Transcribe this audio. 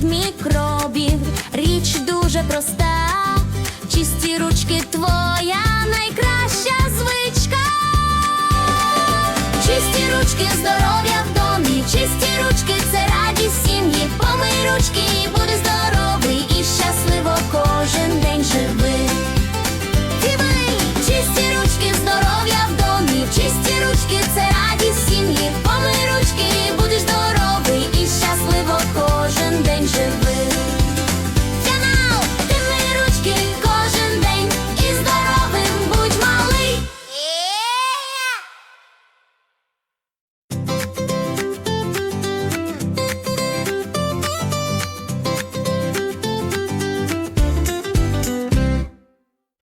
від мікробів, річ дуже проста, чисті ручки твоя найкраща звичка, чисті ручки, здоров'я в домі, чисті ручки, це радість сім'ї, помий ручки і буде здоров'я.